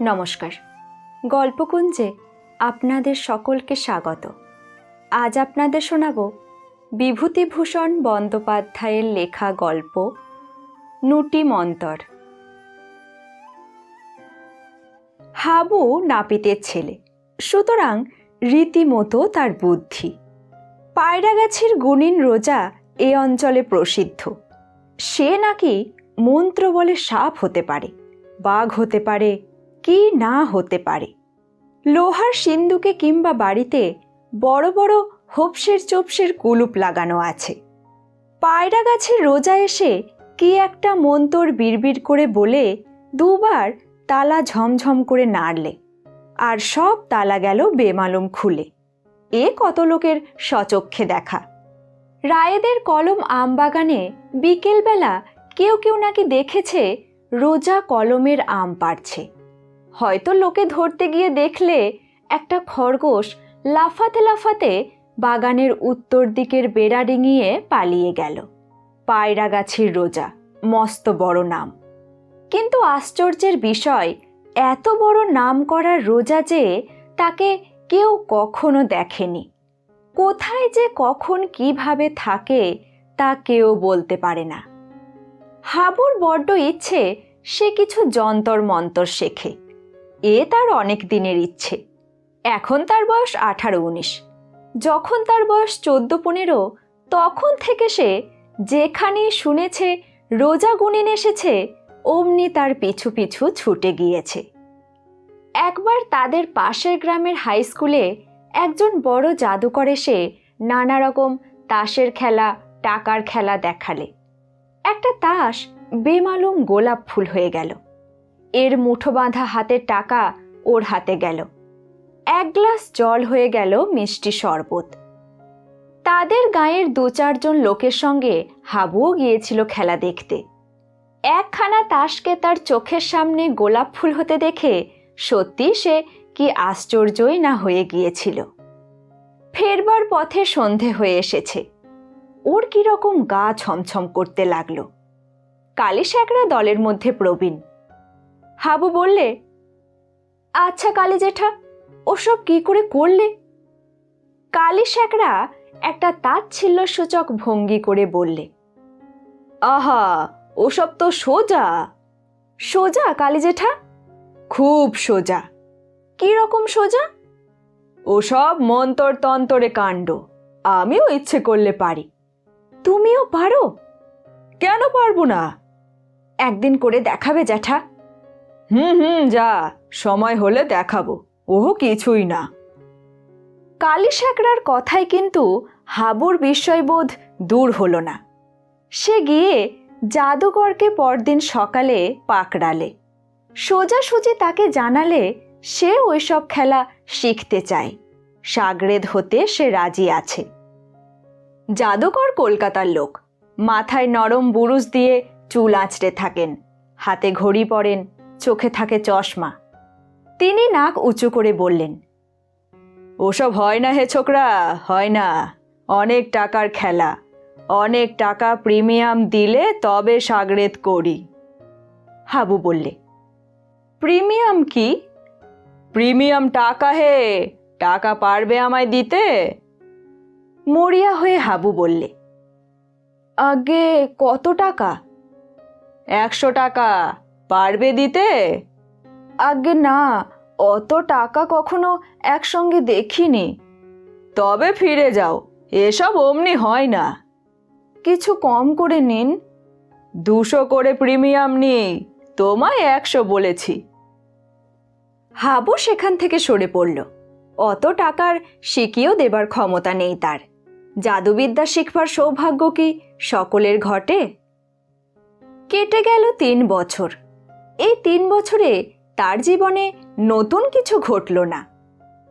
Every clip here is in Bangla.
নমস্কার। গল্পকুঞ্জে আপনাদের সকলকে স্বাগত। আজ আপনাদের শোনাব বিভূতিভূষণ বন্দ্যোপাধ্যায়ের লেখা গল্প নুটি মন্তর। হাবু নাপিতের ছেলে, সুতরাং রীতিমতো তার বুদ্ধি। পায়রাগাছির গুণিন রোজা এ অঞ্চলে প্রসিদ্ধ। সে নাকি মন্ত্র বলে সাপ হতে পারে, বাঘ হতে পারে কি না হতে পারে? লোহার সিন্দুকে কিংবা বাড়িতে বড় বড় হোপসের চোপসের কুলুপ লাগানো আছে। পায়রা গাছের রোজা এসে কি একটা মন্তর বিড়বিড় করে বলে দুবার তালা ঝমঝম করে নাড়লে, আর সব তালা গেল বেমালুম খুলে। এ কত লোকের সচক্ষে দেখা। রায়েদের কলম আমবাগানে বিকেলবেলা কেউ কেউ নাকি দেখেছে রোজা কলমের আম পাড়ছে। হয়তো লোকে ধরতে গিয়ে দেখলে একটা খরগোশ লাফাতে লাফাতে বাগানের উত্তর দিকের বেড়া ডিঙিয়ে পালিয়ে গেল। পায়রা গাছির রোজা, মস্ত বড় নাম। কিন্তু আশ্চর্যের বিষয়, এত বড় নাম করার রোজা যে তাকে কেউ কখনো দেখেনি। কোথায় যে কখন কীভাবে থাকে তা কেউ বলতে পারে না। হাবুর বড্ড ইচ্ছে সে কিছু যন্তর মন্তর শেখে। এ তার অনেক দিনের ইচ্ছে। এখন তার বয়স আঠারো উনিশ। যখন তার বয়স চোদ্দ পনেরো, তখন থেকে সে যেখানে শুনেছে, রোজা গুনিন এসেছে অমনি তার পিছু পিছু ছুটে গিয়েছে। একবার তাদের পাশের গ্রামের হাই স্কুলে একজন বড় জাদুকর এসে নানা রকম তাসের খেলা, টাকার খেলা দেখালে। একটা তাস বেমালুম গোলাপ ফুল হয়ে গেল। এর মুঠো বাঁধা হাতের টাকা ওর হাতে গেল। এক গ্লাস জল হয়ে গেল মিষ্টি শরবত। তাদের গায়ের দু চারজন লোকের সঙ্গে হাবুও গিয়েছিল খেলা দেখতে। একখানা তাসকে তার চোখের সামনে গোলাপ ফুল হতে দেখে সত্যি সে কি আশ্চর্যই না হয়ে গিয়েছিল। ফেরবার পথে সন্ধে হয়ে এসেছে। ওর কীরকম গা ছমছম করতে লাগল। কালী দলের মধ্যে প্রবীণ। হাবু বললে আচ্ছা কালী জেঠা, ওসব কি করে করলে? কালী শ্যাকরা একটা তাচ্ছিল্য সূচক ভঙ্গি করে বললে, আহা, ওসব তো সোজা। সোজা কালী জেঠা? খুব সোজা। কি রকম সোজা? ওসব মন্তর তন্তরে কাণ্ড। আমিও ইচ্ছে করলে পারি। তুমিও পারো? কেন পারব না? একদিন করে দেখাবে, জ্যাঠা। হুম হুম, যা, সময় হলে দেখাবো। ওহো, কিছুই না। কালী সাকরার কথায় কিন্তু হাবুর বিস্ময়বোধ দূর হলো না। সে গিয়ে জাদুকরকে পরদিন সকালে পাকড়ালে। সোজাসুজি তাকে জানালে সে ওইসব খেলা শিখতে চায়। সাগরেদ হতে সে রাজি আছে। জাদুকর কলকাতার লোক। মাথায় নরম বুরুজ দিয়ে চুল আঁচড়ে থাকেন। হাতে ঘড়ি পরেন। চোখে থাকে চশমা। তিনি নাক উঁচু করে বললেন, ওসব হয় না হে ছোকরা, হয় না। অনেক টাকার খেলা। অনেক টাকা প্রিমিয়াম দিলে তবে সাগরেদ করি। হাবু বললে, প্রিমিয়াম কি? প্রিমিয়াম টাকা হে, টাকা পারবে আমায় দিতে? মরিয়া হয়ে হাবু বললে, আগে কত টাকা? একশো টাকা। পারবে দিতে? আগে না অত টাকা কখনো একসঙ্গে দেখিনি। তবে ফিরে যাও এসব অমনি হয় না। কিছু কম করে নিন। দুশো করে প্রিমিয়াম নিই তোমায় একশো বলেছি। হাবু সেখান থেকে সরে পড়ল। অত টাকার শিখিয়েও দেবার ক্ষমতা নেই তার। জাদুবিদ্যা শিখবার সৌভাগ্য কি সকলের ঘটে? কেটে গেল তিন বছর। এই তিন বছরে তার জীবনে নতুন কিছু ঘটল না।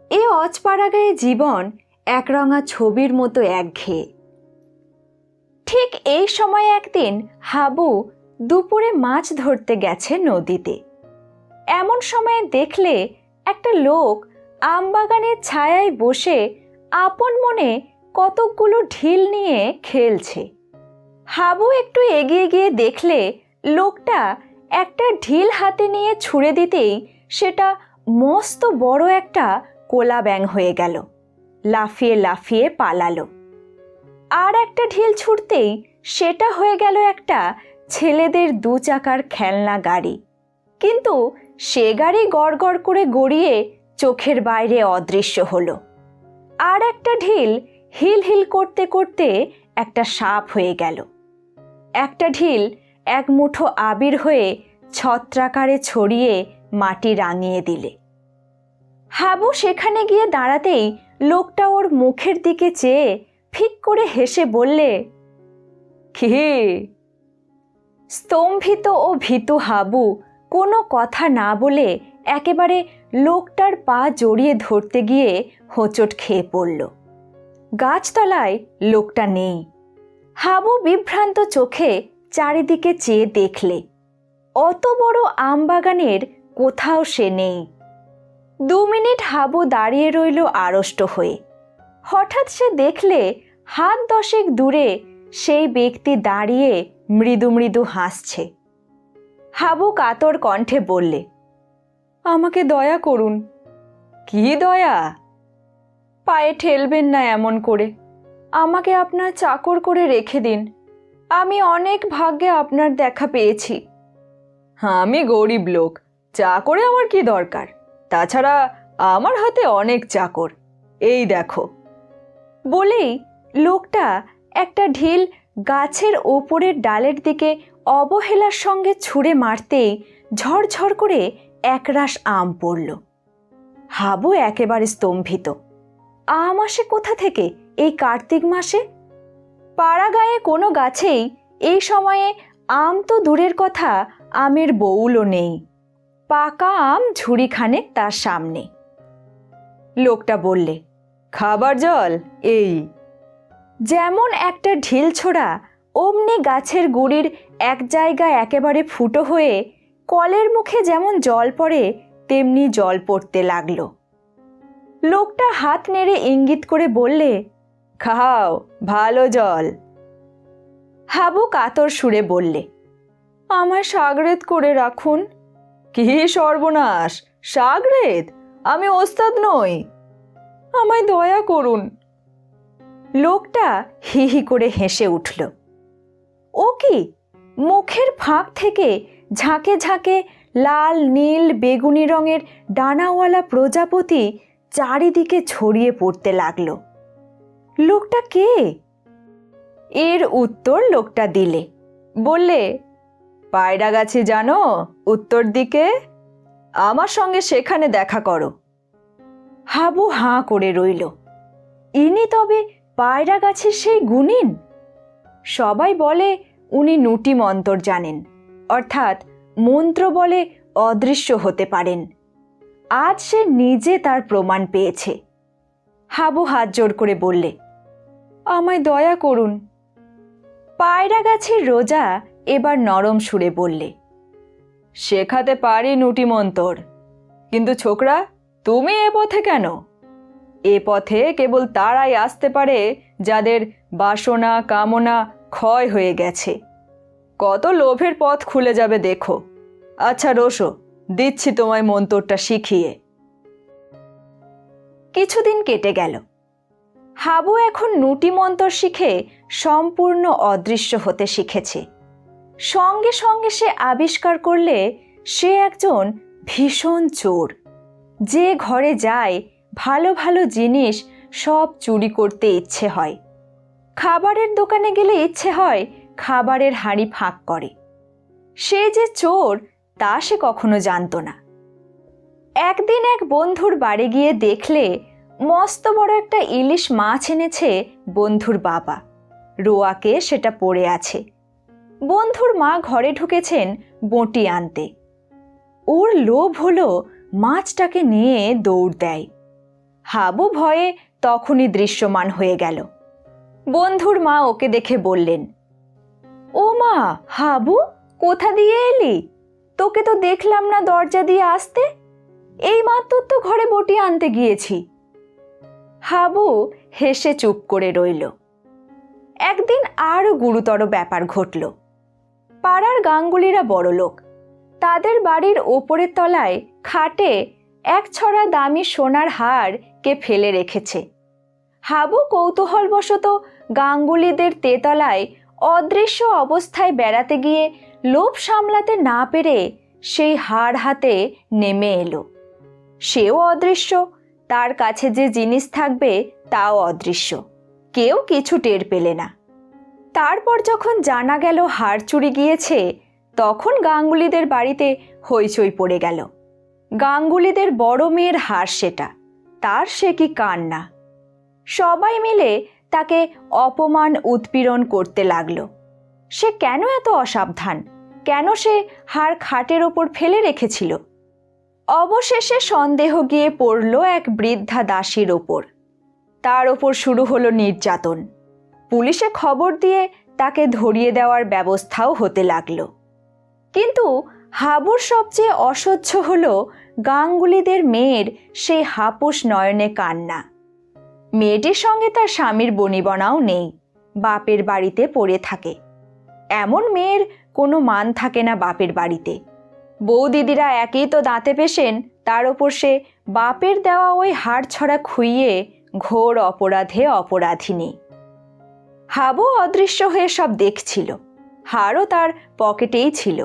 এ অজপাড়াগায়ে জীবন একরঙা ছবির মতো একঘেয়ে। ঠিক এই সময় একদিন হাবু দুপুরে মাছ ধরতে গেছে নদীতে। এমন সময়ে দেখলে একটা লোক আমবাগানের ছায়ায় বসে আপন মনে কতকগুলো ঢিল নিয়ে খেলছে। হাবু একটু এগিয়ে গিয়ে দেখলে লোকটা একটা ঢিল হাতে নিয়ে ছুঁড়ে দিতেই সেটা মস্ত বড় একটা কোলা ব্যাং হয়ে গেল। লাফিয়ে লাফিয়ে পালালো। আর একটা ঢিল ছুটতেই সেটা হয়ে গেল একটা ছেলেদের দু চাকার খেলনা গাড়ি। কিন্তু সে গাড়ি গড়গড় করে গড়িয়ে চোখের বাইরে অদৃশ্য হলো। আর একটা ঢিল হিল হিল করতে করতে একটা সাপ হয়ে গেল। একটা ঢিল এক মুঠো আবির হয়ে ছত্রাকারে ছড়িয়ে মাটি রাঙিয়ে দিলে। হাবু সেখানে গিয়ে দাঁড়াতেই লোকটা ওর মুখের দিকে চেয়ে ফিক করে হেসে বললে, কি স্তম্ভিত ও ভীতু হাবু কোনো কথা না বলে একেবারে লোকটার পা জড়িয়ে ধরতে গিয়ে হোঁচট খেয়ে পড়ল। গাছতলায় লোকটা নেই। হাবু বিভ্রান্ত চোখে চারিদিকে চেয়ে দেখলে। অত বড় আম বাগানের কোথাও সে নেই। দু মিনিট হাবু দাঁড়িয়ে রইল আড়ষ্ট হয়ে। হঠাৎ সে দেখলে হাত দশেক দূরে সেই ব্যক্তি দাঁড়িয়ে মৃদু মৃদু হাসছে। হাবু কাতর কণ্ঠে বললে, আমাকে দয়া করুন। কি দয়া? পায়ে ঠেলবেন না এমন করে। আমাকে আপনার চাকর করে রেখে দিন। আমি অনেক ভাগ্যে আপনার দেখা পেয়েছি। হ্যাঁ আমি গরিব লোক। চাকরে আমার কি দরকার? তাছাড়া আমার হাতে অনেক চাকর। এই দেখো। বলেই লোকটা একটা ঢিল গাছের ওপরের ডালের দিকে অবহেলার সঙ্গে ছুঁড়ে মারতেই ঝড়ঝড় করে একরাশ আম পড়ল। হাবু একেবারে স্তম্ভিত। আম আসে কোথা থেকে? এই কার্তিক মাসে? পাড়া গায়ে কোনো গাছেই এই সময়ে আম তো দূরের কথা, আমের বউলও নেই। পাকা আম ঝুড়িখানেক তার সামনে। লোকটা বললে, খাবার জল, এই। যেমন একটা ঢিল ছোড়া, অমনি গাছের গুড়ির এক জায়গায় একেবারে ফুটো হয়ে কলের মুখে যেমন জল পড়ে, তেমনি জল পড়তে লাগল। লোকটা হাত নেড়ে ইঙ্গিত করে বললে খাও, ভালো জল। হাবু কাতর সুরে বললে আমার সাগরেদ করে রাখুন। কি সর্বনাশ, সাগরেদ? আমি ওস্তাদ নই। আমায় দয়া করুন। লোকটা হি হি করে হেসে উঠল। ও কি? মুখের ফাঁক থেকে ঝাঁকে ঝাঁকে লাল, নীল, বেগুনি রঙের ডানাওয়ালা প্রজাপতি চারিদিকে ছড়িয়ে পড়তে লাগল। লোকটা কে? এর উত্তর লোকটা দিলে। বললে, পায়রা গাছে জানো, উত্তর দিকে, আমার সঙ্গে সেখানে দেখা করো। হাবু হাঁ করে রইল। ইনি তবে পায়রা গাছের সেই গুণিন? সবাই বলে, উনি নুটি মন্তর জানেন। অর্থাৎ মন্ত্র বলে অদৃশ্য হতে পারেন। আজ সে নিজে তার প্রমাণ পেয়েছে। হাবু হাত জোর করে বললে আমায় দয়া করুন। পায়রা গাছের রোজা এবার নরম সুরে বললে, শেখাতে পারি নুটি মন্তর, কিন্তু ছোকরা, তুমি এ পথে কেন? এ পথে কেবল তারাই আসতে পারে যাদের বাসনা, কামনা ক্ষয় হয়ে গেছে। কত লোভের পথ খুলে যাবে দেখো। আচ্ছা রোশো দিচ্ছি তোমায় মন্তরটা শিখিয়ে। কিছুদিন কেটে গেল। হাবু এখন নুটি মন্তর শিখে সম্পূর্ণ অদৃশ্য হতে শিখেছে। সঙ্গে সঙ্গে সে আবিষ্কার করলে সে একজন ভীষণ চোর। যে ঘরে যায়, ভালো ভালো জিনিস সব চুরি করতে ইচ্ছে হয়। খাবারের দোকানে গেলে ইচ্ছে হয় খাবারের হাঁড়ি ফাঁক করে। সে যে চোর, তা সে কখনো জানত না। একদিন এক বন্ধুর বাড়ি গিয়ে দেখলে মস্ত বড় একটা ইলিশ মাছ এনেছে বন্ধুর বাবা। রোয়াকে সেটা পড়ে আছে। বন্ধুর মা ঘরে ঢুকেছেন বঁটি আনতে। ওর লোভ হলো মাছটাকে নিয়ে দৌড় দেয়। হাবু ভয়ে তখনই দৃশ্যমান হয়ে গেল। বন্ধুর মা ওকে দেখে বললেন, ও মা, হাবু, কোথা দিয়ে এলি? তোকে তো দেখলাম না দরজা দিয়ে আসতে। এই মাত্র তো ঘরে বটি আনতে গিয়েছি। হাবু হেসে চুপ করে রইল। একদিন আরও গুরুতর ব্যাপার ঘটল। পাড়ার গাঙ্গুলিরা বড় লোক। তাদের বাড়ির ওপরের তলায় খাটে এক ছড়া দামি সোনার হার কে ফেলে রেখেছে। হাবু কৌতূহলবশত গাঙ্গুলিদের তেতলায় অদৃশ্য অবস্থায় বেড়াতে গিয়ে লোভ সামলাতে না পেরে সেই হাড় হাতে নেমে এলো। সেও অদৃশ্য তার কাছে যে জিনিস থাকবে তাও অদৃশ্য। কেউ কিছু টের পেলে না। তারপর যখন জানা গেল হাড় চুরি গিয়েছে, তখন গাঙ্গুলিদের বাড়িতে হইচই পড়ে গেল। গাঙ্গুলিদের বড় মেয়ের হার সেটা, তার সে কি কান্না। সবাই মিলে তাকে অপমান উৎপীড়ন করতে লাগল। সে কেন এত অসাবধান? কেন সে হার খাটের ওপর ফেলে রেখেছিল? অবশেষে সন্দেহ গিয়ে পড়ল এক বৃদ্ধা দাসীর ওপর। তার ওপর শুরু হলো নির্যাতন। পুলিশে খবর দিয়ে তাকে ধরিয়ে দেওয়ার ব্যবস্থাও হতে লাগল। কিন্তু হাবুর সবচেয়ে অসহ্য হল গাঙ্গুলিদের মেয়ের সেই হাপুস নয়নে কান্না। মেয়েটির সঙ্গে তার স্বামীর বনিবনাও নেই, বাপের বাড়িতে পড়ে থাকে। এমন মেয়ের কোনো মান থাকে না বাপের বাড়িতে। বউ দিদিরা একই তো দাঁতে পেশেন, তার ওপর সে বাপের দেওয়া ওই হাড় ছড়া খুইয়ে ঘোর অপরাধে অপরাধিনী। হাবু অদৃশ্য হয়ে সব দেখছিল, হাড়ও তার পকেটেই ছিল।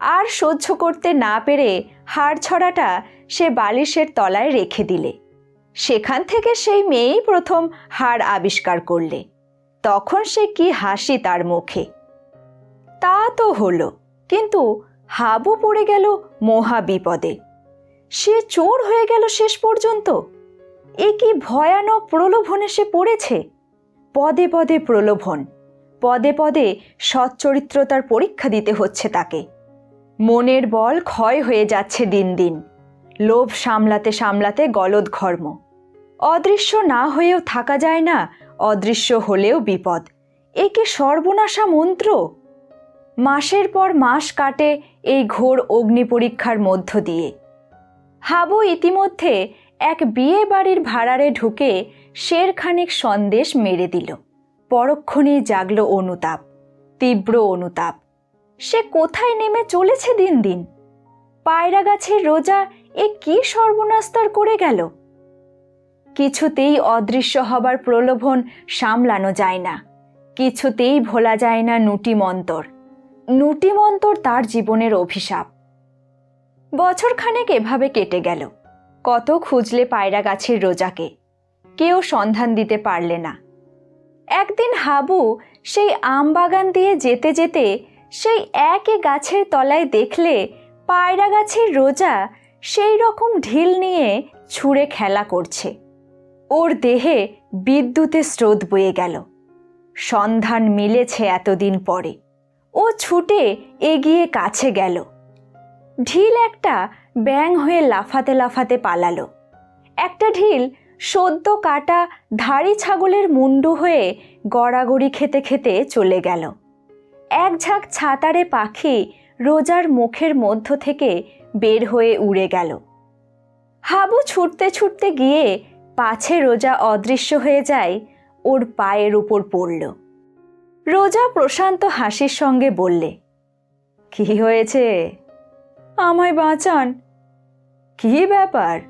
আর সহ্য করতে না পেরে হাড় ছড়াটা সে বালিশের তলায় রেখে দিলে। সেখান থেকে সেই মেয়েই প্রথম হাড় আবিষ্কার করলে। তখন সে কি হাসি তার মুখে। তা তো হলো, কিন্তু হাবু পড়ে গেল মহা বিপদে সে চোর হয়ে গেল শেষ পর্যন্ত। এ কি ভয়ানক প্রলোভনে সে পড়েছে? পদে পদে প্রলোভন, পদে পদে সচ্চরিত্রতার পরীক্ষা দিতে হচ্ছে তাকে। মনের বল ক্ষয় হয়ে যাচ্ছে দিন দিন। লোভ সামলাতে সামলাতে গলদ ঘর্ম। অদৃশ্য না হয়েও থাকা যায় না, অদৃশ্য হলেও বিপদ। এ কি সর্বনাশা মন্ত্র? মাসের পর মাস কাটে এই ঘোর অগ্নি পরীক্ষার মধ্য দিয়ে। হাবু ইতিমধ্যে এক বিয়ে বাড়ির ভাড়ারে ঢুকে শেরখানেক সন্দেশ মেরে দিল। পরক্ষণেই জাগল অনুতাপ, তীব্র অনুতাপ। সে কোথায় নেমে চলেছে দিন দিন? পায়রা গাছের রোজা এ কি সর্বনাশ তার করে গেল? কিছুতেই অদৃশ্য হবার প্রলোভন সামলানো যায় না, কিছুতেই ভোলা যায় না নুটি মন্তর। নুটি মন্তর তার জীবনের অভিশাপ। বছরখানেক এভাবে কেটে গেল। কত খুঁজলে পায়রা গাছের রোজাকে। কেউ সন্ধান দিতে পারলে না। একদিন হাবু সেই আম বাগান দিয়ে যেতে যেতে সেই একই গাছের তলায় দেখলে পায়রা গাছের রোজা সেই রকম ঢিল নিয়ে ছুঁড়ে খেলা করছে। ওর দেহে বিদ্যুতের স্রোত বয়ে গেল। সন্ধান মিলেছে এতদিন পরে। ও ছুটে এগিয়ে কাছে গেল। ঢিল একটা ব্যাং হয়ে লাফাতে লাফাতে পালালো। একটা ঢিল সদ্য কাটা ধাড়ি ছাগলের মুন্ডু হয়ে গড়াগড়ি খেতে খেতে চলে গেল। এক ঝাঁক ছাতারে পাখি রোজার মুখের মধ্য থেকে বের হয়ে উড়ে গেল। হাবু ছুটতে ছুটতে গিয়ে পাছে রোজা অদৃশ্য হয়ে যায়, ওর পায়ের উপর পড়ল। রোজা প্রশান্ত হাসির সঙ্গে বললে, কি হয়েছে? আমায় বাঁচান। কি ব্যাপার?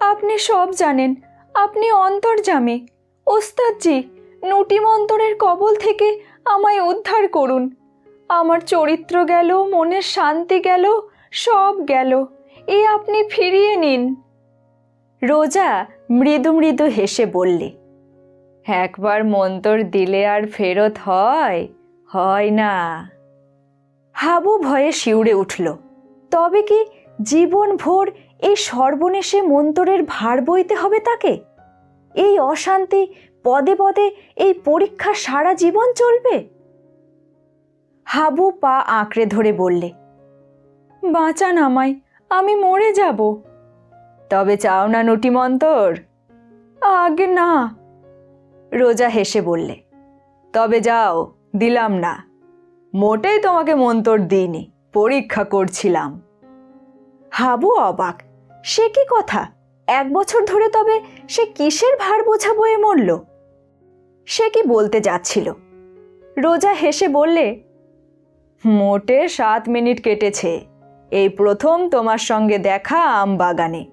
আপনি সব জানেন, আপনি অন্তর্জামে। ওস্তাদজি, নুটি মন্তরের কবল থেকে আমায় উদ্ধার করুন। আমার চরিত্র গেল মনের শান্তি গেল, সব গেল। এ আপনি ফিরিয়ে নিন। রোজা মৃদু মৃদু হেসে বললে একবার মন্তর দিলে আর ফেরত হয়? হয় না। হাবু ভয়ে শিউরে উঠল। তবে কি জীবন ভোর এই সর্বনেশে মন্তরের ভার বইতে হবে তাকে? এই অশান্তি পদে পদে এই পরীক্ষা সারা জীবন চলবে? হাবু পা আঁকড়ে ধরে বললে, বাঁচান আমায়, আমি মরে যাব। তবে চাও না নটি মন্তর? আগে না রোজা হেসে বললে, তবে যাও, দিলাম না। মোটেই তোমাকে মন্তর দিইনি, পরীক্ষা করছিলাম। হাবু অবাক, সে কি কথা? এক বছর ধরে তবে সে কিসের ভার বোঝা বয়ে মরল? সে কি বলতে যাচ্ছিল? রোজা হেসে বললে, মোটে সাত মিনিট কেটেছে, এই প্রথম তোমার সঙ্গে দেখা আম বাগানে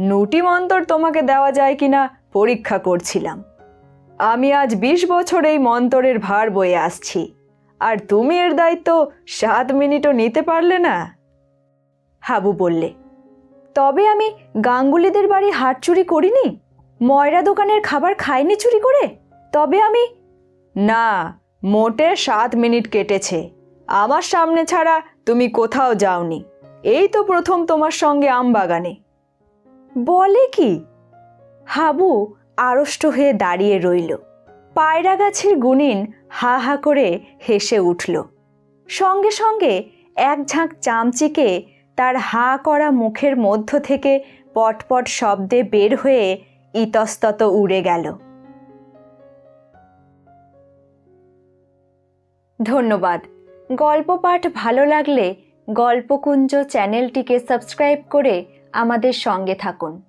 নুটি মন্তর তোমাকে দেওয়া যায় কিনা পরীক্ষা করছিলাম। আমি আজ বিশ বছর এই মন্তরের ভার বয়ে আসছি। আর তুমি এর দায়িত্ব সাত মিনিটও নিতে পারলে না? হাবু বললে, তবে আমি গাঙ্গুলিদের বাড়ি হাট চুরি করিনি? ময়রা দোকানের খাবার খাইনি চুরি করে? তবে আমি না, মোটে সাত মিনিট কেটেছে। আমার সামনে ছাড়া তুমি কোথাও যাওনি। এই তো প্রথম তোমার সঙ্গে আম বাগানে বলে কি? হাবু আড়ষ্ট হয়ে দাঁড়িয়ে রইল। পায়রা গাছের গুনিন হা হা করে হেসে উঠল। সঙ্গে সঙ্গে এক ঝাঁক চামচিকে তার হা করা মুখের মধ্য থেকে পটপট শব্দে বের হয়ে ইতস্তত উড়ে গেল। ধন্যবাদ। গল্প পাঠ ভালো লাগলে গল্পকুঞ্জ চ্যানেলটিকে সাবস্ক্রাইব করে আমাদের সঙ্গে থাকুন।